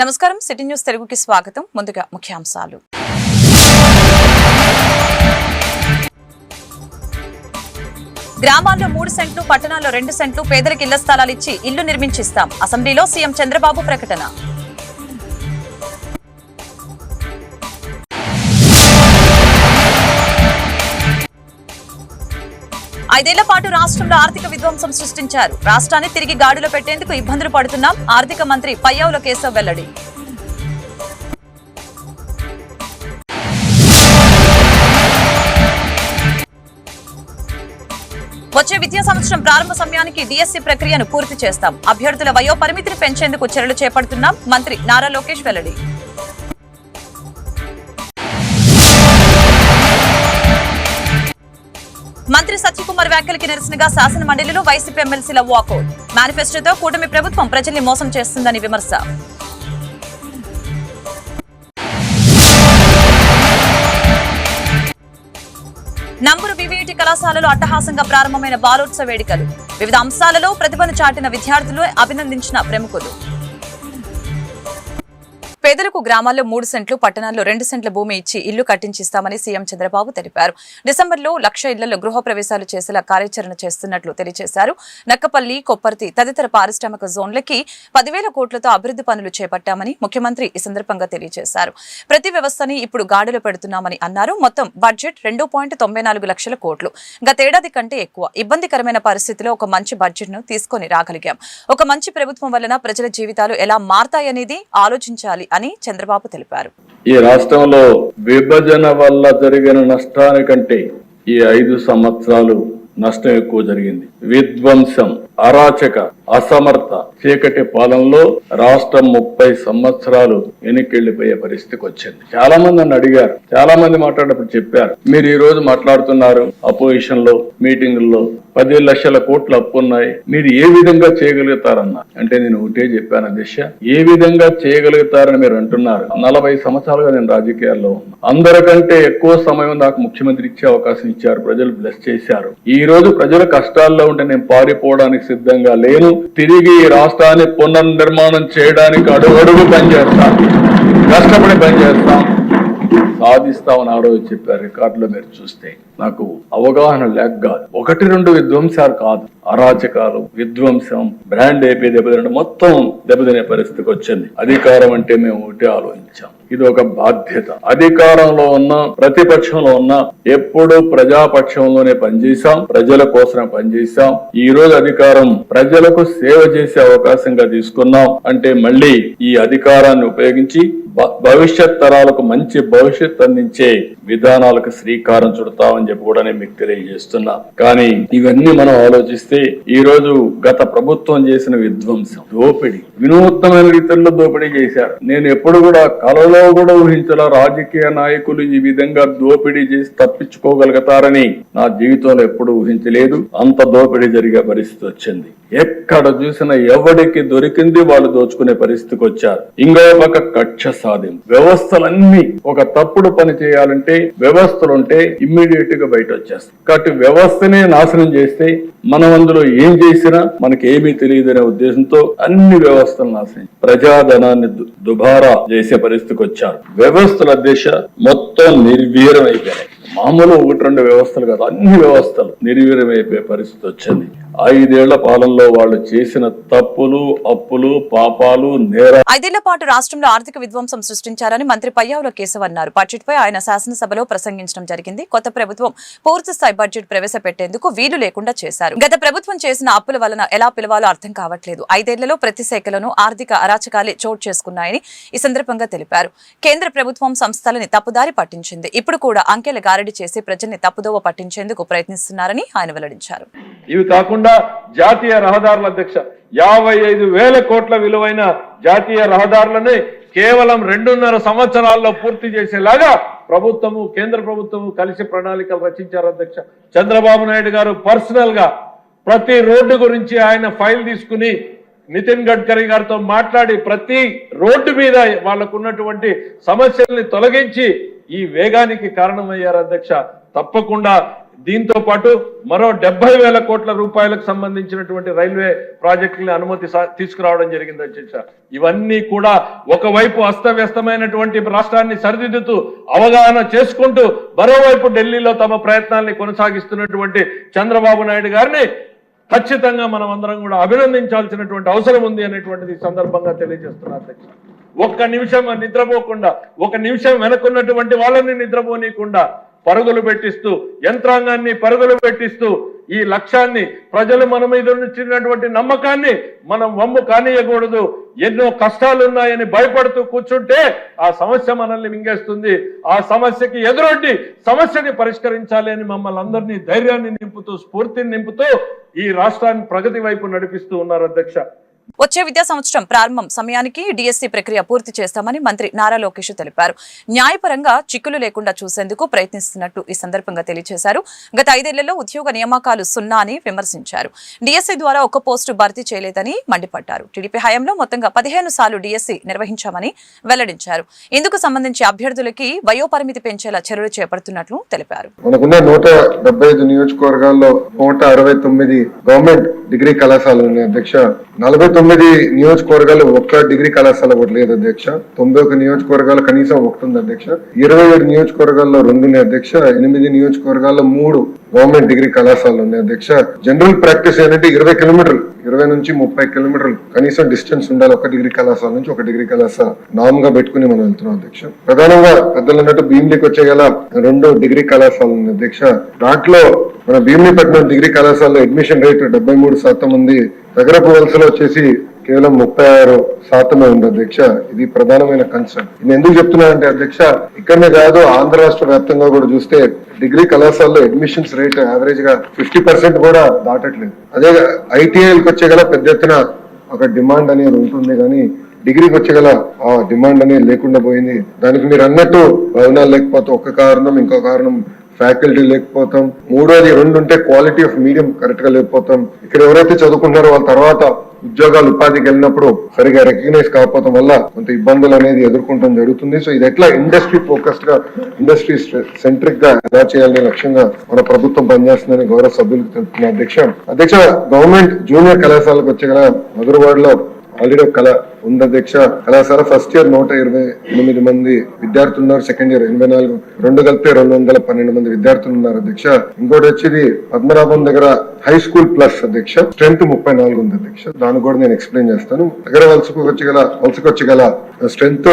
నమస్కారం. City news తెలుగుకి స్వాగతం. ముందుగా ముఖ్యాంశాలు. గ్రామాల్లో మూడు సెంట్లు పట్టణాల్లో రెండు సెంట్లు పేదలకు ఇళ్ళ స్థలాలు ఇచ్చి ఇల్లు నిర్మించిస్తాం. అసెంబ్లీలో సీఎం చంద్రబాబు ప్రకటన. ఐదేళ్ళ పాటు రాష్ట్రంలో ఆర్థిక విధ్వంసం సృష్టించారు. రాష్ట్రాన్ని తిరిగి గాడిలో పెట్టేందుకు ఇబ్బందులు పడుతున్నాం. ఆర్థిక మంత్రి పయ్యావుల కేశవ్ వెల్లడి. వచ్చే విద్యా సంవత్సరం ప్రారంభ సమయానికి డిఎస్సి ప్రక్రియను పూర్తి చేస్తాం. అభ్యర్థుల వయో పరిమితిని పెంచేందుకు చర్యలు చేపడుతున్నాం. మంత్రి నారా లోకేష్ వెల్లడి. మంత్రి సత్యకుమార్ వ్యాఖ్యలకి నిరసనగా శాసన మండలిలో వైసీపీ ఎమ్మెల్సీల వాకౌట్. మేనిఫెస్టోతో కూటమి ప్రభుత్వం ప్రజల్ని మోసం చేస్తుందని విమర్శ. నంబరు వివిఐటి కళాశాలలో అట్టహాసంగా ప్రారంభమైన బాలోత్సవ వేడుకలు. వివిధ అంశాలలో ప్రతిభను చాటిన విద్యార్థులు అభినందించిన ప్రముఖులు. పేదలకు గ్రామాల్లో మూడు సెంట్లు పట్టణాల్లో రెండు సెంట్ల భూమి ఇచ్చి ఇల్లు కట్టించిస్తామని సీఎం చంద్రబాబు తెలిపారు. డిసెంబర్లో లక్ష ఇళ్ళలో గృహ ప్రవేశాలు చేసేలా కార్యాచరణ చేస్తున్నట్లు తెలియజేశారు. నక్కపల్లి కొప్పర్తి తదితర పారిశ్రామిక జోన్లకి పదివేల కోట్లతో అభివృద్ధి పనులు చేపట్టామని ముఖ్యమంత్రి ఈ సందర్భంగా తెలియజేశారు. ప్రతి వ్యవస్థని ఇప్పుడు గాడిలో పెడుతున్నామని అన్నారు. మొత్తం బడ్జెట్ రెండు పాయింట్ తొంభై నాలుగు లక్షల కోట్లు. గతేడాది కంటే ఎక్కువ. ఇబ్బందికరమైన పరిస్థితిలో ఒక మంచి బడ్జెట్ను తీసుకొని రాగలిగాం. ఒక మంచి ప్రభుత్వం వలన ప్రజల జీవితాలు ఎలా మారతాయనేది ఆలోచించాలి అని చంద్రబాబు తెలిపారు. ఈ రాష్ట్రంలో విభజన వల్ల జరిగిన నష్టానికంటే ఈ ఐదు సంవత్సరాలు నష్టం ఎక్కువ జరిగింది. విధ్వంసం అరాచక అసమర్థ చీకటి పాలనలో రాష్ట్రం ముప్పై సంవత్సరాలు వెనక్కి పరిస్థితికి వచ్చింది. చాలా మంది నన్ను అడిగారు చాలా మంది మాట్లాడినప్పుడు చెప్పారు మీరు ఈ రోజు మాట్లాడుతున్నారు అపోజిషన్లో మీటింగుల్లో పదిహేను లక్షల కోట్ల అప్పు ఉన్నాయి మీరు ఏ విధంగా చేయగలుగుతారన్న? అంటే నేను ఒకటే చెప్పాను దిశ ఏ విధంగా చేయగలుగుతారని మీరు అంటున్నారు? నలభై సంవత్సరాలుగా నేను రాజకీయాల్లో ఉన్నా. అందరికంటే ఎక్కువ సమయం నాకు ముఖ్యమంత్రి ఇచ్చే అవకాశం ఇచ్చారు. ప్రజలు బ్లెస్ చేశారు. ఈ రోజు ప్రజల కష్టాల్లో ఉంటే నేను పారిపోవడానికి సిద్ధంగా లేను. తిరిగి ఈ రాష్ట్రాన్ని పునర్నిర్మాణం చేయడానికి అడుగడుగు పనిచేస్తాను. కష్టపడి పనిచేస్తాం సాధిస్తామని ఆ రోజు చెప్పారు రికార్డులో మీరు చూస్తే. నాకు అవగాహన లేక కాదు. ఒకటి రెండు విధ్వంసాలు కాదు. అరాచకాలు విధ్వంసం బ్రాండ్ అయిపోయి దెబ్బతినడం మొత్తం దెబ్బతినే పరిస్థితికి వచ్చింది. అధికారం అంటే మేము ఒకటే ఆలోచించాం. ఇది ఒక బాధ్యత. అధికారంలో ఉన్న ప్రతిపక్షంలో ఉన్న ఎప్పుడు ప్రజాపక్షంలోనే పనిచేశాం ప్రజల కోసమే పనిచేశాం. ఈ రోజు అధికారం ప్రజలకు సేవ చేసే అవకాశంగా తీసుకున్నాం. అంటే మళ్ళీ ఈ అధికారాన్ని ఉపయోగించి భ- భవిష్యత్ తరాలకు మంచి భవిష్యత్ అందించే విధానాలకు శ్రీకారం చుడతామని చెప్పి కూడా నేను మీకు తెలియజేస్తున్నా. కానీ ఇవన్నీ మనం ఆలోచిస్తే ఈ రోజు గత ప్రభుత్వం చేసిన విధ్వంసం దోపిడీ వినూత్నమైన రీతిలో దోపిడీ చేశారు. నేను ఎప్పుడు కూడా కలలో కూడా ఊహించాల రాజకీయ నాయకులు ఈ విధంగా దోపిడీ చేసి తప్పించుకోగలుగుతారని నా జీవితంలో ఎప్పుడు ఊహించలేదు. అంత దోపిడీ జరిగే పరిస్థితి వచ్చింది. ఎక్కడ చూసినా ఎవడికి దొరికింది వాళ్ళు దోచుకునే పరిస్థితికి వచ్చారు. ఇంకో పక్క కక్ష సాధింపు వ్యవస్థలన్నీ ఒక తప్పుడు పని చేయాలంటే వ్యవస్థలు ఉంటే ఇమ్మీడియట్గా బయట వచ్చేస్తాయి. కాబట్టి వ్యవస్థనే నాశనం చేస్తే మనం అందులో ఏం చేసినా మనకి ఏమీ తెలియదు అనే ఉద్దేశంతో అన్ని వ్యవస్థలు నాశనం. ప్రజాధనాన్ని దుబారా చేసే పరిస్థితికి వచ్చారు. వ్యవస్థల దిశ మొత్తం నిర్వీర్యం అయిపోయినాయి మామూలు ఒకటి రెండు వ్యవస్థలు కాదు అన్ని వ్యవస్థలు నిర్వీర్యమైపోయే పరిస్థితి వచ్చింది. ఐదేళ్ళ పాలనలో వాళ్ళు చేసిన తప్పులు అప్పులు పాపాలు నేరాలు ఐదేళ్ళ పాటు రాష్ట్రంలో ఆర్థిక విధ్వంసం సృష్టించారని మంత్రి పయ్యావుల కేశవ్ అన్నారు. బడ్జెట్ పై ఆయన శాసనసభలో ప్రసంగించడం జరిగింది. కొత్త ప్రభుత్వం పూర్తి స్థాయి బడ్జెట్ ప్రవేశపెట్టేందుకు వీలు లేకుండా చేశారు. గత ప్రభుత్వం చేసిన అప్పుల వలన ఎలా పిలవాలో అర్థం కావట్లేదు. ఐదేళ్ళలో ప్రతి శాఖలోనూ ఆర్థిక అరాచకాలే చోటు చేసుకున్నాయని ఈ సందర్భంగా తెలిపారు. కేంద్ర ప్రభుత్వం సంస్థలని తప్పుదారి పట్టించింది. ఇప్పుడు కూడా అంకెల గారడి చేసి ప్రజల్ని తప్పుదోవ పట్టించేందుకు ప్రయత్నిస్తున్నారని ఆయన వెల్లడించారు. ఇవి కాకుండా జాతీయ రహదారుల అధ్యక్ష యాభై ఐదు వేల కోట్ల విలువైన జాతీయ రహదారులని కేవలం రెండున్నర సంవత్సరాల్లో పూర్తి చేసేలాగా ప్రభుత్వము కేంద్ర ప్రభుత్వము కలిసి ప్రణాళికలు రచించారు అధ్యక్ష. చంద్రబాబు నాయుడు గారు పర్సనల్గా ప్రతి రోడ్డు గురించి ఆయన ఫైల్ తీసుకుని నితిన్ గడ్కరీ గారితో మాట్లాడి ప్రతి రోడ్డు మీద వాళ్ళకు ఉన్నటువంటి సమస్యల్ని తొలగించి ఈ వేగానికి కారణమయ్యారు అధ్యక్ష. తప్పకుండా దీంతో పాటు మరో డెబ్బై వేల కోట్ల రూపాయలకు సంబంధించినటువంటి రైల్వే ప్రాజెక్టులని అనుమతి తీసుకురావడం జరిగింది అధ్యక్ష. ఇవన్నీ కూడా ఒకవైపు అస్తవ్యస్తమైనటువంటి రాష్ట్రాన్ని సరిదిద్దుతూ అవగాహన చేసుకుంటూ మరోవైపు ఢిల్లీలో తమ ప్రయత్నాల్ని కొనసాగిస్తున్నటువంటి చంద్రబాబు నాయుడు గారిని ఖచ్చితంగా మనం అందరం కూడా అభినందించాల్సినటువంటి అవసరం ఉంది అనేటువంటిది సందర్భంగా తెలియజేస్తున్నారు అధ్యక్ష. ఒక్క నిమిషం నిద్రపోకుండా ఒక నిమిషం వెనక్కున్నటువంటి వాళ్ళని నిద్రపోనీయకుండా పరుగులు పెట్టిస్తూ యంత్రాంగాన్ని పరుగులు పెట్టిస్తూ ఈ లక్ష్యాన్ని ప్రజలు మన మీద ఉంచినటువంటి నమ్మకాన్ని మనం వమ్ము కానియకూడదు. ఎన్నో కష్టాలున్నాయని భయపడుతూ కూర్చుంటే ఆ సమస్య మనల్ని మింగేస్తుంది. ఆ సమస్యకి ఎదురొడ్డి సమస్యని పరిష్కరించాలి అని మమ్మల్ని అందరినీ ధైర్యాన్ని నింపుతూ స్ఫూర్తిని నింపుతూ ఈ రాష్ట్రాన్ని ప్రగతి వైపు నడిపిస్తూ ఉన్నారు అధ్యక్ష. వచ్చే విద్యా సంవత్సరం ప్రారంభం సమయానికి డిఎస్సి ప్రక్రియ పూర్తి చేస్తామని మంత్రి నారా లోకేష్ తెలిపారు. న్యాయపరంగా చిక్కులు లేకుండా చూసేందుకు ప్రయత్నిస్తున్నట్టు ఈ సందర్భంగా తెలియజేశారు. గత ఐదేళ్ళలో ఉద్యోగ నియామకాలు సున్నా అని విమర్శించారు. డిఎస్సి ద్వారా ఒక్క పోస్టు భర్తీ చేయలేదని మండిపడ్డారు. టీడీపీ హయాంలో మొత్తంగా పదిహేను సార్లు డిఎస్సి నిర్వహించామని వెల్లడించారు. ఇందుకు సంబంధించి అభ్యర్థులకి వయోపరిమితి పెంచేలా చర్యలు చేపడుతున్నట్లు తెలిపారు. మనకున్న నూట డెబ్బై ఐదు నియోజకవర్గాల్లో నూట అరవై తొమ్మిది గవర్నమెంట్ డిగ్రీ కళాశాలలు అధ్యక్ష నలభై తొమ్మిది నియోజకవర్గాలు ఒక్క డిగ్రీ కళాశాల ఒకటి లేదు అధ్యక్ష. తొంభై ఒక నియోజకవర్గాలు కనీసం ఒకటి ఉంది అధ్యక్ష. ఇరవై ఏడు నియోజకవర్గాల్లో రెండు ఉన్నాయి అధ్యక్ష. ఎనిమిది నియోజకవర్గాల్లో మూడు గవర్నమెంట్ డిగ్రీ కళాశాలలు ఉన్నాయి అధ్యక్ష. జనరల్ ప్రాక్టీస్ ఏంటంటే ఇరవై కిలోమీటర్లు ఇరవై నుంచి ముప్పై కిలోమీటర్లు కనీసం డిస్టెన్స్ ఉండాలి. ఒక డిగ్రీ కళాశాల నుంచి ఒక డిగ్రీ కళాశాల నామ్గా పెట్టుకుని మనం వెళ్తున్నాం అధ్యక్ష. ప్రధానంగా పెద్దలు అన్నట్టు భీమిలికి వచ్చే గల రెండు డిగ్రీ కళాశాలలు ఉన్నాయి అధ్యక్ష. దాంట్లో మన భీమిలిపట్నం డిగ్రీ కళాశాలలో అడ్మిషన్ రేట్ డెబ్బై మూడు శాతం ఉంది. నగరపు వలసలో వచ్చేసి కేవలం ముప్పై ఆరు శాతమే ఉంది అధ్యక్ష. ఇది ప్రధానమైన కన్సర్న్ నేను ఎందుకు చెప్తున్నానంటే అధ్యక్ష ఇక్కడనే కాదు ఆంధ్ర రాష్ట్ర వ్యాప్తంగా కూడా చూస్తే డిగ్రీ కళాశాలలో అడ్మిషన్స్ రేట్ యావరేజ్గా ఫిఫ్టీ పర్సెంట్ కూడా దాటట్లేదు. అదే ఐటీఐలకు వచ్చే గల పెద్ద ఎత్తున ఒక డిమాండ్ అనేది ఉంటుంది కానీ డిగ్రీకి వచ్చేగల ఆ డిమాండ్ అనేది లేకుండా పోయింది. దానికి మీరు అన్నట్టు భవనాలు లేకపోతే ఒక కారణం ఇంకో కారణం ఫ్యాకల్టీ లేకపోతాం. మూడోది రెండు ఉంటే క్వాలిటీ ఆఫ్ మీడియం కరెక్ట్గా లేకపోతాం. ఇక్కడ ఎవరైతే చదువుకుంటారో వాళ్ళ తర్వాత ఉద్యోగాలు ఉపాధికి వెళ్ళినప్పుడు సరిగా రికగ్నైజ్ కాకపోవడం వల్ల కొంత ఇబ్బందులు అనేది ఎదుర్కొంటాం జరుగుతుంది. సో ఇది ఎట్లా ఇండస్ట్రీ ఫోకస్డ్గా ఇండస్ట్రీ సెంట్రిక్గా ఎలా చేయాలనే లక్ష్యంగా మన ప్రభుత్వం పనిచేస్తుందని గౌరవ సభ్యులకు తెలుపుతున్న అధ్యక్ష. అధ్యక్ష గవర్నమెంట్ జూనియర్ కళాశాలకు వచ్చే గల మధురవాడలో ఆల్రెడీ కళా ఉంది అధ్యక్ష కళాశాల ఫస్ట్ ఇయర్ నూట ఇరవై ఎనిమిది మంది విద్యార్థులు ఉన్నారు సెకండ్ ఇయర్ ఎనభై నాలుగు రెండు కలిపి రెండు వందల పన్నెండు మంది విద్యార్థులు ఉన్నారు అధ్యక్ష. ఇంకోటి వచ్చేది పద్మనాభం దగ్గర హై స్కూల్ ప్లస్ అధ్యక్ష. స్ట్రెంత్ ముప్పై నాలుగు ఉంది అధ్యక్ష. దాన్ని కూడా నేను ఎక్స్ప్లెయిన్ చేస్తాను. దగ్గర వలసకు వచ్చి గల వలసకు వచ్చి గల స్ట్రెంత్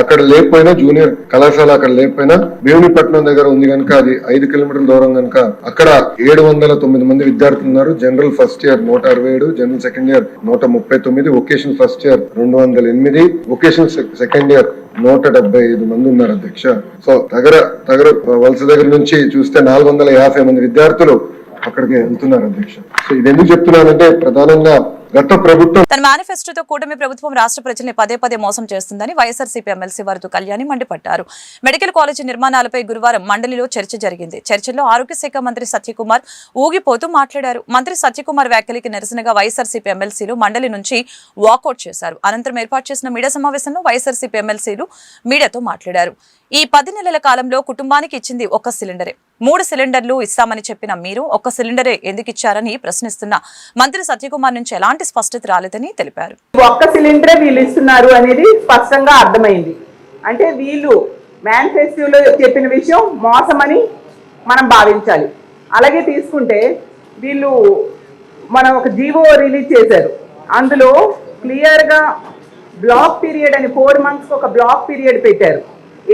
అక్కడ లేకపోయినా జూనియర్ కళాశాల అక్కడ లేకపోయినా భీమునిపట్నం దగ్గర ఉంది కనుక అది ఐదు కిలోమీటర్ల దూరం కనుక అక్కడ ఏడు వందల తొమ్మిది మంది విద్యార్థులు ఉన్నారు. జనరల్ ఫస్ట్ ఇయర్ నూట అరవై ఏడు జనరల్ సెకండ్ ఇయర్ నూట ముప్పై తొమ్మిది వొకేషన్ ఫస్ట్ ఇయర్ రెండు వందల ఎనిమిది వొకేషన్ సెకండ్ ఇయర్ నూట డెబ్బై ఐదు మంది ఉన్నారు అధ్యక్ష. సో దగ్గర దగ్గర వలస దగ్గర నుంచి చూస్తే నాలుగు వందల యాభై మంది విద్యార్థులు అక్కడికి వెళ్తున్నారు అధ్యక్ష. సో ఇది ఎందుకు చెప్తున్నానంటే ప్రధానంగా తన మేనిఫెస్టోతో కూటమి ప్రభుత్వం రాష్ట్ర ప్రజల్ని పదే పదే మోసం చేస్తుందని వైఎస్ఆర్సీపీ ఎమ్మెల్సీ వరదు కళ్యాణి మండిపడ్డారు. మెడికల్ కాలేజీ నిర్మాణాలపై గురువారం మండలిలో చర్చ జరిగింది. చర్చలో ఆరోగ్య శాఖ మంత్రి సత్యకుమార్ ఊగిపోతూ మాట్లాడారు. మంత్రి సత్యకుమార్ వ్యాఖ్యలకి నిరసనగా వైఎస్ఆర్సీపీ ఎమ్మెల్సీలు మండలి నుంచి వాకౌట్ చేశారు. అనంతరం ఏర్పాటు చేసిన మీడియా సమావేశంలో వైఎస్ఆర్సీపీ ఎమ్మెల్సీలు మీడియాతో మాట్లాడారు. ఈ పది నెలల కాలంలో కుటుంబానికి ఇచ్చింది ఒక సిలిండరే. మూడు సిలిండర్లు ఇస్తామని చెప్పిన మీరు ఒక్క సిలిండరే ఎందుకు ఇచ్చారని ప్రశ్నిస్తున్న మంత్రి సత్యకుమార్ నుంచి ఎలాంటి స్పష్టత రాలేదని తెలిపారు. ఒక్క సిలిండరే వీళ్ళు ఇస్తున్నారు అనేది స్పష్టంగా అర్థమైంది. అంటే వీళ్ళు మేనిఫెస్టోలో చెప్పిన విషయం మోసమని మనం భావించాలి. అలాగే తీసుకుంటే వీళ్ళు మనం ఒక జీవో రిలీజ్ చేశారు. అందులో క్లియర్గా బ్లాక్ పీరియడ్ అని ఫోర్ మంత్స్కి ఒక బ్లాక్ పీరియడ్ పెట్టారు.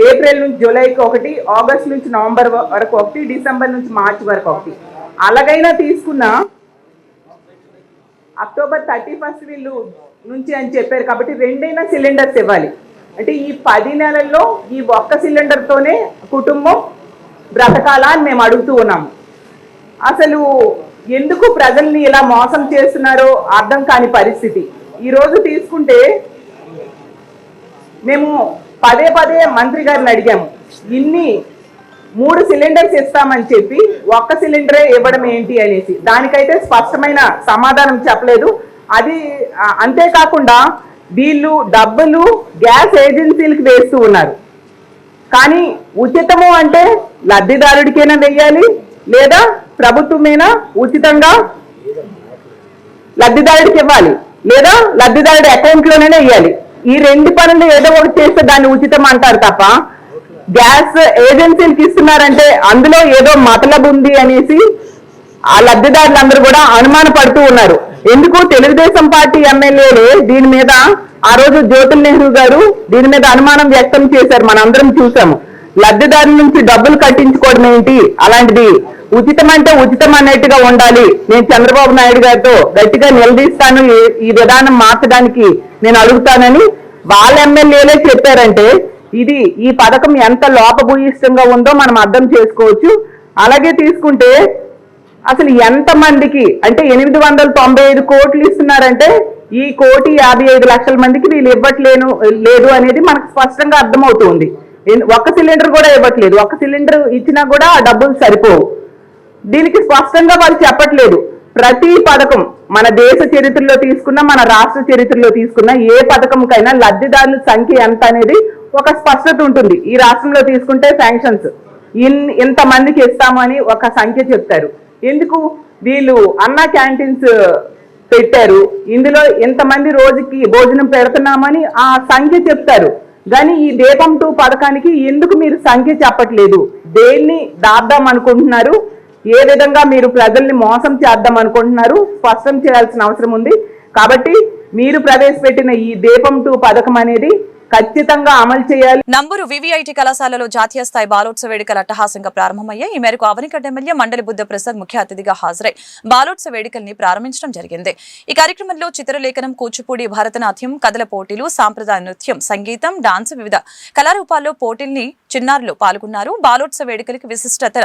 ఏప్రిల్ నుంచి జూలైకి ఒకటి ఆగస్ట్ నుంచి నవంబర్ వరకు ఒకటి డిసెంబర్ నుంచి మార్చ్ వరకు ఒకటి. అలాగైనా తీసుకున్నా అక్టోబర్ థర్టీ ఫస్ట్ వీళ్ళు నుంచి అని చెప్పారు కాబట్టి రెండైనా సిలిండర్స్ ఇవ్వాలి. అంటే ఈ పది నెలల్లో ఈ ఒక్క సిలిండర్తోనే కుటుంబం బ్రతకాలా అని మేము అడుగుతూ ఉన్నాము. అసలు ఎందుకు ప్రజల్ని ఇలా మోసం చేస్తున్నారో అర్థం కాని పరిస్థితి. ఈరోజు తీసుకుంటే మేము పదే పదే మంత్రి గారిని అడిగాము ఇన్ని మూడు సిలిండర్స్ ఇస్తామని చెప్పి ఒక్క సిలిండరే ఇవ్వడం ఏంటి అనేసి. దానికైతే స్పష్టమైన సమాధానం చెప్పలేదు. అది అంతేకాకుండా వీళ్ళు డబ్బులు గ్యాస్ ఏజెన్సీలకు వేస్తూ ఉన్నారు. కానీ ఉచితము అంటే లబ్ధిదారుడికైనా వెయ్యాలి లేదా ప్రభుత్వమైనా ఉచితంగా లబ్ధిదారుడికి ఇవ్వాలి లేదా లబ్ధిదారుడి అకౌంట్లోనే వేయాలి ఈ రెండు పనులు ఏదో ఒకటి చేస్తే దాన్ని ఉచితం అంటారు తప్ప గ్యాస్ ఏజెన్సీలకు ఇస్తున్నారంటే అందులో ఏదో మతలబు ఉంది అనేసి ఆ లబ్ధిదారులందరూ కూడా అనుమాన పడుతూ ఉన్నారు. ఎందుకు తెలుగుదేశం పార్టీ ఎమ్మెల్యేలే దీని మీద ఆ రోజు జ్యోతుల్ నెహ్రూ గారు దీని మీద అనుమానం వ్యక్తం చేశారు. మనందరం చూసాము లబ్ధిదారుల నుంచి డబ్బులు కట్టించుకోవడం ఏంటి? అలాంటిది ఉచితం అంటే ఉచితం అన్నట్టుగా ఉండాలి. నేను చంద్రబాబు నాయుడు గారితో గట్టిగా నిలదీస్తాను. ఈ- ఈ విధానం మార్చడానికి నేను అడుగుతానని వాళ్ళ ఎమ్మెల్యేలే చెప్పారంటే ఇది ఈ పథకం ఎంత లోపభూయిష్టంగా ఉందో మనం అర్థం చేసుకోవచ్చు. అలాగే తీసుకుంటే అసలు ఎంత మందికి అంటే ఎనిమిది వందల తొంభై ఐదు కోట్లు ఇస్తున్నారంటే ఈ కోటి యాభై ఐదు లక్షల మందికి వీళ్ళు ఇవ్వట్లేను లేదు అనేది మనకు స్పష్టంగా అర్థమవుతుంది. ఒక్క సిలిండర్ కూడా ఇవ్వట్లేదు. ఒక్క సిలిండర్ ఇచ్చినా కూడా ఆ డబ్బులు సరిపోవు. దీనికి స్పష్టంగా వాళ్ళు చెప్పట్లేదు. ప్రతి పథకం మన దేశ చరిత్రలో తీసుకున్న మన రాష్ట్ర చరిత్రలో తీసుకున్న ఏ పథకంకైనా లబ్ధిదారుల సంఖ్య ఎంత అనేది ఒక స్పష్టత ఉంటుంది. ఈ రాష్ట్రంలో తీసుకుంటే శాంక్షన్స్ ఇన్ ఇంతమందికి ఇస్తామని ఒక సంఖ్య చెప్తారు. ఎందుకు? వీళ్ళు అన్న క్యాంటీన్స్ పెట్టారు. ఇందులో ఇంతమంది రోజుకి భోజనం పెడుతున్నామని ఆ సంఖ్య చెప్తారు. కానీ ఈ దీపం టూ పథకానికి ఎందుకు మీరు సంఖ్య చెప్పట్లేదు? దేన్ని దాద్దాం అనుకుంటున్నారు? ఏ విధంగా మీరు ప్రజల్ని మోసం చేద్దాం అనుకుంటున్నారు స్పష్టం చేయాల్సిన అవసరం ఉంది. కాబట్టి మీరు ప్రవేశపెట్టిన ఈ దీపం టూ పథకం అనేది ఖచ్చితంగా అమలు చేయాలి. నంబూరు వివిఐటి కళాశాలలో జాతీయ స్థాయి బాలోత్సవ వేడుకలు అట్టహాసంగా ప్రారంభమయ్యాయి ఈ మేరకు అవనిగడ్డ ఎమ్మెల్యే మండలి బుద్ధ ప్రసాద్ ముఖ్య అతిథిగా హాజరై బాలోత్సవ వేడుకల్ని ప్రారంభించడం జరిగింది. ఈ కార్యక్రమంలో చిత్రలేఖనం కూచిపూడి భరతనాట్యం కథల పోటీలు సాంప్రదాయ నృత్యం సంగీతం డాన్స్ వివిధ కళారూపాల్లో పోటీల్ని చిన్నారులు పాల్గొన్నారు. బాలోత్సవ వేడుకలకు విశిష్టత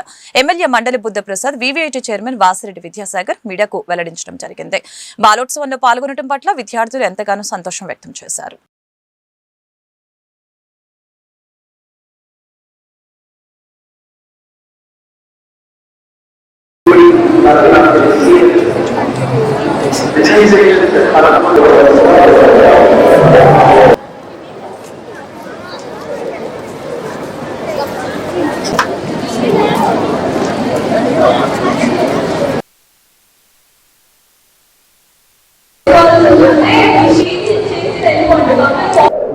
MLA Mandali Buddha Prasad VVIT chairman Vasireddy Vidyasagar మీడియాకు వెల్లడించడం జరిగింది. బాలోత్సవంలో పాల్గొనడం పట్ల విద్యార్థులు ఎంతగానో సంతోషం వ్యక్తం చేశారు.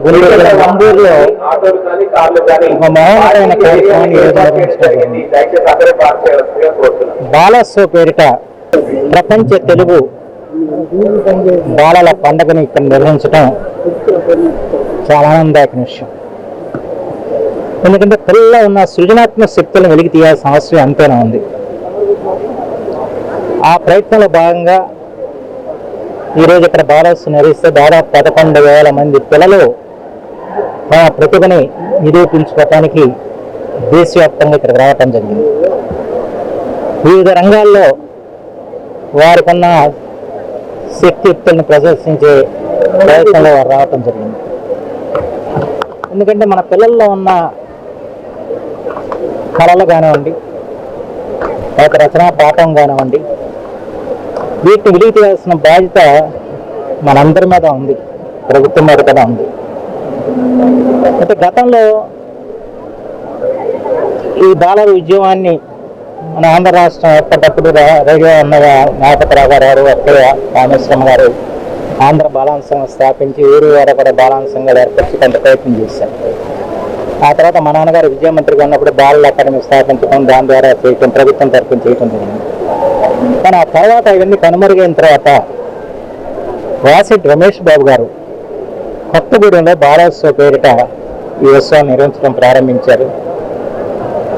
గుంటూరు మహోన్నతమైన కార్యక్రమాన్ని నిర్వహించడం బాలస్వ పేరిట ప్రపంచ తెలుగు బాలల పండుగను ఇక్కడ నిర్వహించడం చాలా ఆనందదాయక విషయం. ఎందుకంటే పిల్లల్లో ఉన్న సృజనాత్మక శక్తులను వెలికి తీయాల్సిన అవసరం ఎంతైనా ఉంది. ఆ ప్రయత్నంలో భాగంగా ఈరోజు ఇక్కడ బాలస్సు నిర్వహిస్తే దాదాపు పదకొండు వేల మంది పిల్లలు తమ ప్రతిభని నిరూపించుకోవటానికి దేశవ్యాప్తంగా ఇక్కడ రావటం జరిగింది. వివిధ రంగాల్లో వారికన్నా శక్తియుక్తులను ప్రదర్శించే ప్రయత్నంలో రావటం జరిగింది. ఎందుకంటే మన పిల్లల్లో ఉన్న కళలు కానివ్వండి ఒక రచనా పాఠం కానివ్వండి వీటిని విలువ చేయాల్సిన బాధ్యత మనందరి మీద ఉంది ప్రభుత్వం మీద కూడా ఉంది. అయితే గతంలో ఈ బాలల ఉద్యమాన్ని మన ఆంధ్ర రాష్ట్రం ఏర్పడ్డప్పుడు రేడియో అన్నగా నాగపతిరావు గారు అక్కడ రామేశ్వరం గారు ఆంధ్ర బాలాంశంగా స్థాపించి ఊరు వారు కూడా బాలాంశంగా సంఘాలు ఏర్పరిచి కొంత ప్రయత్నం చేశారు. ఆ తర్వాత మా నాన్నగారు విద్యామంత్రిగా ఉన్నప్పుడు బాలల అకాడమీ స్థాపించడం దాని ద్వారా చేయటం ప్రభుత్వం తరఫున చేయటం జరిగింది. కానీ ఆ తర్వాత ఇవన్నీ కనుమరుగైన తర్వాత వాసిట్ రమేష్ బాబు గారు కొత్తగూడెంలో బాలోత్సవ పేరిట ఈ ఉత్సవం నిర్వహించడం ప్రారంభించారు.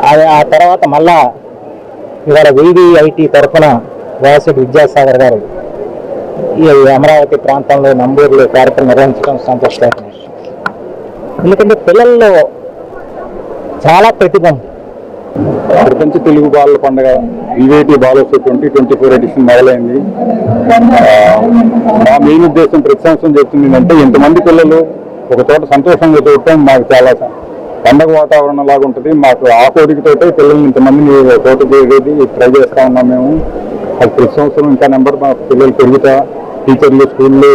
అది ఆ తర్వాత మళ్ళా ఇవాళ వివిఐటి తరఫున వాసిట్ విద్యాసాగర్ గారు ఈ అమరావతి ప్రాంతంలో నంబూరులో కార్యక్రమం నిర్వహించడం సంతోషకరమైన ఎందుకంటే పిల్లల్లో చాలా ప్రతిభ ప్రపంచ తెలుగు బాలల పండుగ VVIT Balotsav twenty twenty four edition మొదలైంది. మా మెయిన్ ఉద్దేశం ప్రతి సంవత్సరం చెప్తుంది ఏంటంటే ఇంతమంది పిల్లలు ఒక చోట సంతోషంగా చూడటం మాకు చాలా పండగ వాతావరణం లాగా ఉంటుంది. మాకు ఆ కోరికతో పిల్లల్ని ఇంతమంది తోట చోట చేసేది ట్రై చేస్తా ఉన్నాం మేము. అది ప్రతి సంవత్సరం ఇంకా నెంబర్ మా పిల్లలు పెరుగుతా టీచర్లు స్కూళ్ళు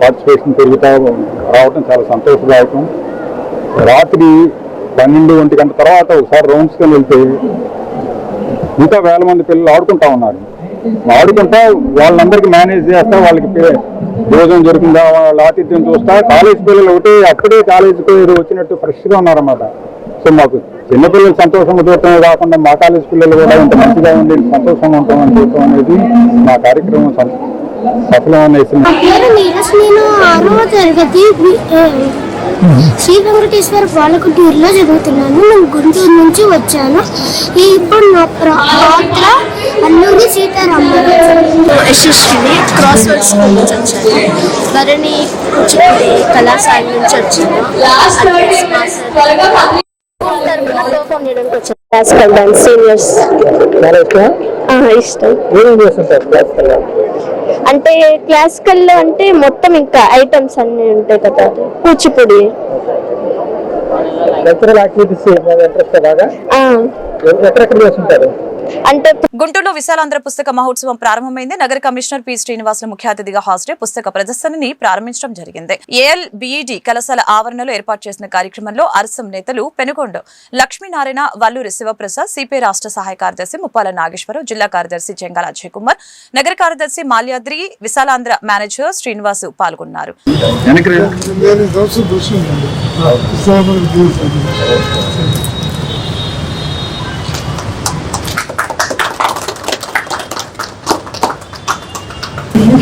పార్టిసిపేషన్ పెరుగుతా రావటం చాలా సంతోషదాయకం. రాత్రి పన్నెండు ఒంటి గంట తర్వాత ఒకసారి రౌండ్స్కి వెళ్తే ఇంకా వేల మంది పిల్లలు ఆడుకుంటా ఉన్నారు. ఆడుకుంటా వాళ్ళందరికీ మేనేజ్ చేస్తా వాళ్ళకి భోజనం దొరికిందా వాళ్ళ ఆతిథ్యం చూస్తా. కాలేజ్ పిల్లలు ఒకటి అప్పుడే కాలేజీకి వచ్చినట్టు ఫ్రెష్గా ఉన్నారన్నమాట. సో మాకు చిన్నపిల్లలు సంతోషంగా చూడటమే కాకుండా మా కాలేజ్ పిల్లలు కూడా ఇంత మంచిగా ఉండి సంతోషంగా ఉంటామని చూడటం అనేది మా కార్యక్రమం సఫలం అనేసి శ్రీ వెంకటేశ్వర బాలకుటీరులో చదువుతున్నాను నేను గుంటూరు నుంచి వచ్చాను. ఈ ఇప్పుడు నా పాత్ర Alluri Seetharamaraju Yashaswini crossword school నుంచి వచ్చాను. భరణి కూచిపూడి కళాశాల నుంచి వచ్చాను. సీనియర్స్ ఇష్టం. చేస్తుంటారు అంటే క్లాసికల్లో అంటే మొత్తం ఇంకా ఐటమ్స్ అన్ని ఉంటాయి కదా. కూచిపూడి. కల్చరల్ యాక్టివిటీస్ ఇంట్రెస్ట్ బాగా? ఎక్కడెక్కడ చేస్తుంటారు? అంటే గుంటూరులో విశాలాంధ్ర పుస్తక మహోత్సవం ప్రారంభమైంది. నగర కమిషనర్ పి. శ్రీనివాసులు ముఖ్య అతిథిగా హాజరై పుస్తక ప్రదర్శనని ప్రారంభించడం జరిగింది. ఏఎల్ బిఈడి కళాశాల ఆవరణలో ఏర్పాటు చేసిన కార్యక్రమంలో అరసం నేతలు పెనుగొండ లక్ష్మీనారాయణ వల్లూరి శివప్రసాద్ సిపిఐ రాష్ట్ర సహాయ కార్యదర్శి ముప్పాల నాగేశ్వరరావు జిల్లా కార్యదర్శి చెంగాల అజయ్ కుమార్ నగర కార్యదర్శి మాల్యాద్రి విశాలాంధ్ర మేనేజర్ శ్రీనివాసు పాల్గొన్నారు.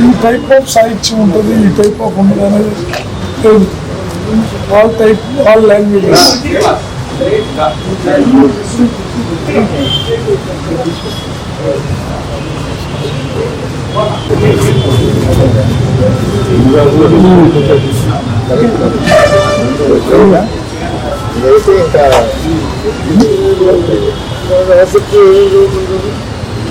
ఈ టైప్ ఆఫ్ సాహిత్యం ఉంటుంది ఈ టైప్ ఆఫ్ ఉండదు అనేది లేదు ఆల్ టైప్ ఆల్ లాంగ్వేజెస్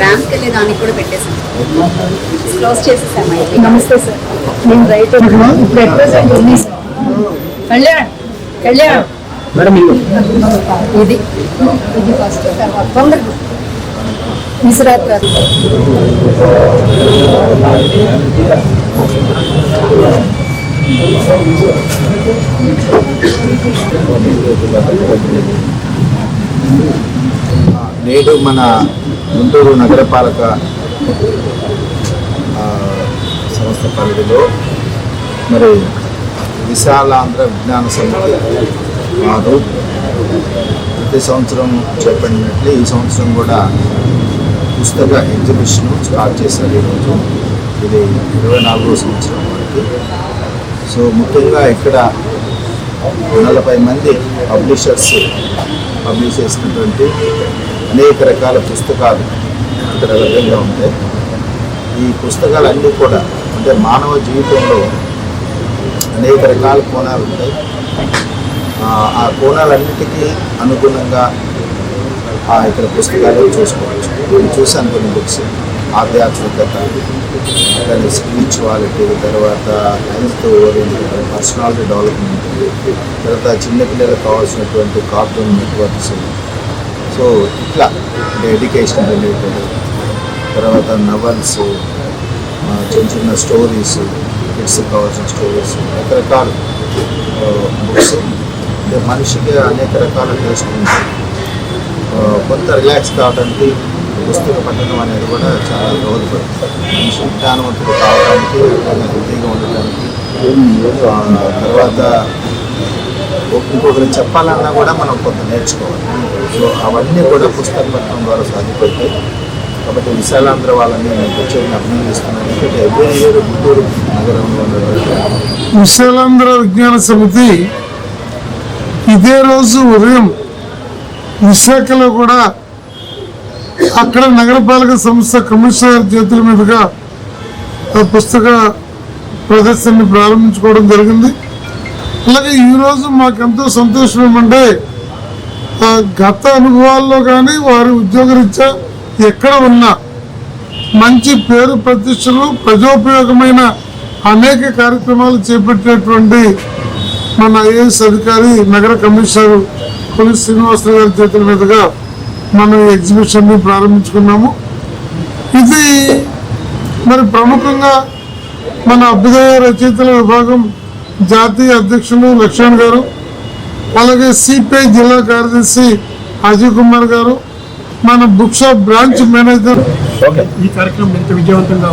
ర్యాంప్కి వెళ్ళే దానికి కూడా పెట్టేసాం క్లోజ్ చేసేసాం నమస్తే సార్. నేను రైట్ ఇప్పుడు రిప్రజెంట్ ఉంది సార్? కళ్యాణ్ కళ్యాణ్. ఇది. ఇది ఫస్ట్ తర్వాత తొందరగా మిశ్రాత్ గారు. నేడు మన గుంటూరు నగరపాలక ఆ, సంస్థ పరిధిలో మరి విశాలాంధ్ర విజ్ఞాన సమితి వారు ప్రతి సంవత్సరం చెప్పినట్లు ఈ సంవత్సరం కూడా పుస్తక ఎగ్జిబిషన్ స్టార్ట్ చేశారు ఈరోజు. ఇది ఇరవై నాలుగో సంవత్సరం వరకు సో ముఖ్యంగా ఇక్కడ నలభై మంది పబ్లిషర్స్ పబ్లిష్ చేసినటువంటి అనేక రకాల పుస్తకాలు ఇక్కడ లభ్యంగా ఉంటాయి. ఈ పుస్తకాలన్నీ కూడా అంటే మానవ జీవితంలో అనేక రకాల కోణాలు ఉంటాయి. ఆ, కోణాలన్నిటికీ అనుగుణంగా ఆ, ఇక్కడ పుస్తకాలు చూసుకోవచ్చు. నేను చూశాను కొన్ని బుక్స్ ఆధ్యాత్మికత కానీ స్పిరిచువాలిటీ తర్వాత హెల్త్ ఓరియంటెడ్ పర్సనాలిటీ డెవలప్మెంట్ తర్వాత చిన్నపిల్లలకు కావాల్సినటువంటి కార్టూన్ నెట్వర్క్స్. సో ఇట్లా అంటే ఎడ్యుకేషన్ రిలేటెడ్ తర్వాత నవల్స్ చిన్న చిన్న స్టోరీస్ కిడ్స్కి కావాల్సిన స్టోరీస్ రకరకాల బుక్స్ అంటే మనిషికి అనేక రకాల టేస్ట్ ఉంటాయి కొంత రిలాక్స్ కావడానికి పుస్తక పఠనం అనేది కూడా చాలా దోహదపడుతుంది మనిషి జ్ఞానవంతుడు కావడానికి హెల్తీగా ఉండడానికి తర్వాత ఇంకొకరికి చెప్పాలన్నా కూడా మనం కొంత నేర్చుకోవాలి. సో అవన్నీ కూడా పుస్తక పఠనం ద్వారా సాధ్యపడతాయి కాబట్టి విశాలాంధ్ర వాళ్ళని ప్రత్యేకంగా అభినందిస్తున్నాను. ఎందుకంటే ఎవ్రీ ఇయర్ గుంటూరు నగరంలో విశాలాంధ్ర విజ్ఞాన సమితి ఇదే రోజు ఉదయం విశాఖలో కూడా అక్కడ నగరపాలక సంస్థ కమిషనర్ చేతుల మీదుగా ఆ పుస్తక ప్రదర్శనని ప్రారంభించుకోవడం జరిగింది. అలాగే ఈరోజు మాకెంతో సంతోషం ఏమంటే ఆ గత అనుభవాల్లో కానీ వారి ఉద్యోగరీత్యా ఎక్కడ ఉన్నా మంచి పేరు ప్రతిష్టలు ప్రజోపయోగమైన అనేక కార్యక్రమాలు చేపట్టినటువంటి మన ఐఏఎస్ అధికారి నగర కమిషనర్ కొలి శ్రీనివాసరావు గారి చేతుల మీదుగా మనం ఈ ఎగ్జిబిషన్ని ప్రారంభించుకున్నాము. ఇది మరి ప్రముఖంగా మన అభ్యుదయ రచయితల విభాగం జాతీయ అధ్యక్షులు లక్ష్మణ్ గారు అలాగే సిపిఐ జిల్లా కార్యదర్శి అజయ్ కుమార్ గారు మన బుక్ షాప్ బ్రాంచ్ మేనేజర్ ఈ కార్యక్రమం ఎంత విజయవంతంగా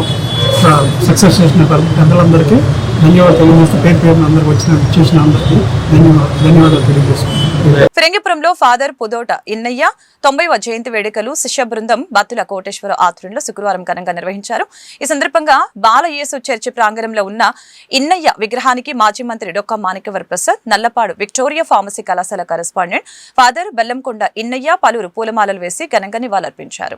సక్సెస్ చేసిన పెద్దలందరికీ ధన్యవాదాలు తెలియజేస్తూ పేరు పేరున అందరికి వచ్చిన అందరికీ ధన్యవాదాలు ధన్యవాదాలు తెలియజేస్తున్నాను. ఫిరంగిపురంలో ఫాదర్ పుదోట ఇన్నయ్య తొంభైవ జయంతి వేడుకలు శిష్య బృందం బత్తుల కోటేశ్వర ఆధ్వర్యంలో శుక్రవారం ఘనంగా నిర్వహించారు. ఈ సందర్భంగా బాలయేసు చర్చి ప్రాంగణంలో ఉన్న ఇన్నయ్య విగ్రహానికి మాజీ మంత్రి డొక్క మాణిక్యవర ప్రసాద్ నల్లపాడు విక్టోరియా ఫార్మసీ కళాశాల కరెస్పాండెంట్ ఫాదర్ బెల్లంకొండ ఇన్నయ్య పలువురు పూలమాలలు వేసి ఘనంగా నివాళులర్పించారు.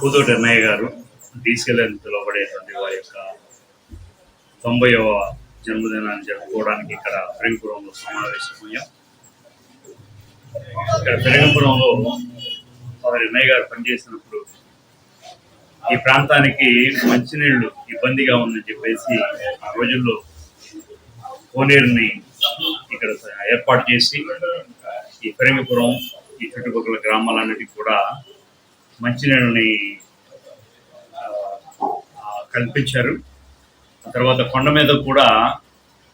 ఫాదర్ అన్నయ్య గారు డీసీఎల్ అని పిలువబడేటువంటి వారి యొక్క తొంభైవ జన్మదినాన్ని జరుపుకోవడానికి ఇక్కడ ఫిరంగిపురంలో సమావేశమయ్యాం. ఇక్కడ ఫిరంగిపురంలో ఫాదర్ అన్నయ్య గారు పనిచేసినప్పుడు ఈ ప్రాంతానికి మంచినీళ్ళు ఇబ్బందిగా ఉందని చెప్పేసి ఆ రోజుల్లో కోనేరుని ఇక్కడ ఏర్పాటు చేసి ఈ ఫిరంగిపురం ఈ చుట్టుపక్కల గ్రామాలన్నిటికీ కూడా మంచినీళ్ళని ఆ, కల్పించారు. తర్వాత కొండ మీద కూడా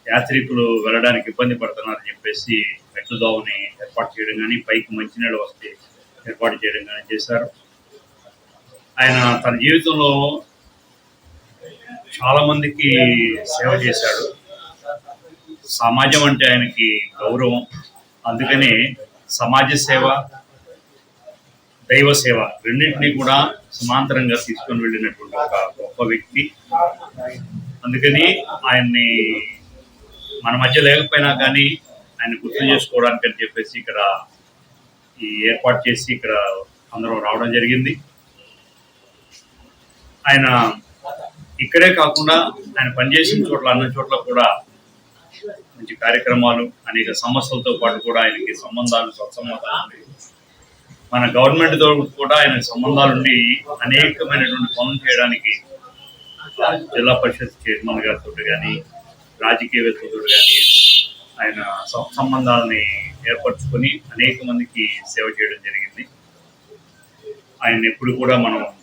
యాత్రికులు వెళ్ళడానికి ఇబ్బంది పడుతున్నారని చెప్పేసి మెట్లు దోవని ఏర్పాటు చేయడం కానీ పైకి మంచినీళ్ళు వస్తే ఏర్పాటు చేయడం కానీ చేశారు. ఆయన తన జీవితంలో చాలా మందికి సేవ చేశాడు. సమాజం అంటే ఆయనకి గౌరవం. అందుకనే సమాజ సేవ దైవ సేవ రెండింటినీ కూడా సమాంతరంగా తీసుకొని వెళ్ళినటువంటి ఒక గొప్ప వ్యక్తి. అందుకని ఆయన్ని మన మధ్య లేకపోయినా కానీ ఆయన గుర్తు చేసుకోవడానికి అని చెప్పేసి ఇక్కడ ఈ ఏర్పాటు చేసి ఇక్కడ అందరం రావడం జరిగింది. ఆయన ఇక్కడే కాకుండా ఆయన పనిచేసిన చోట్ల అన్న చోట్ల కూడా మంచి కార్యక్రమాలు అనేక సమస్యలతో పాటు కూడా ఆయనకి సంబంధాలు సత్సంబంధాలు మన గవర్నమెంట్తో కూడా ఆయన సంబంధాలు ఉండి అనేకమైనటువంటి పనులు చేయడానికి జిల్లా పరిషత్ చైర్మన్ గారితో కానీ రాజకీయవేత్తలతో కానీ ఆయన సంబంధాలని ఏర్పరచుకొని అనేక మందికి సేవ చేయడం జరిగింది. ఆయన ఎప్పుడు కూడా మనం